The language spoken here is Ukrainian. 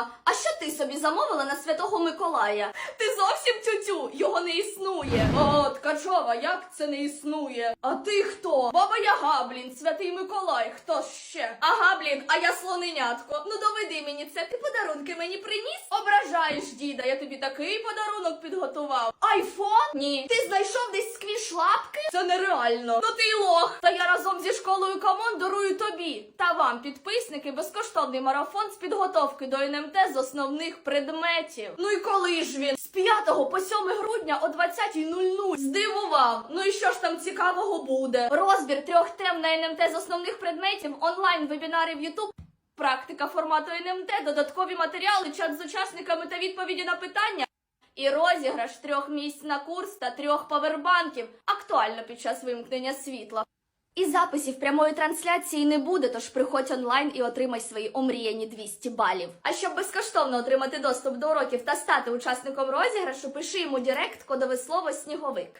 Ткачова, а що ти собі замовила на Святого Миколая? Ти зовсім тютю, його не існує. О, Ткачова, як це не існує? А ти хто? Баба Яга, блін, святий Миколай, хто ще? Ага, блін, а я слоненятко. Ну доведи мені це, ти подарунки мені приніс? Ображаєш, діда, я тобі такий подарунок підготував. Айфон? Ні. Ти знайшов десь сквіш лапки? Це нереально. Ну ти й лох. Та я разом зі Камон дарую тобі та вам, підписники, безкоштовний марафон з підготовки до НМТ з основних предметів. Ну і коли ж він? З 5 по 7 грудня о 20.00. Здивував. Ну і що ж там цікавого буде? Розбір трьох тем на НМТ з основних предметів, онлайн вебінари в YouTube. Практика формату НМТ, додаткові матеріали, чат з учасниками та відповіді на питання. І розіграш трьох місць на курс та трьох павербанків актуально під час вимкнення світла. І записів прямої трансляції не буде, тож приходь онлайн і отримай свої омріяні 200 балів. А щоб безкоштовно отримати доступ до уроків та стати учасником розіграшу, пиши йому директ кодове слово сніговик.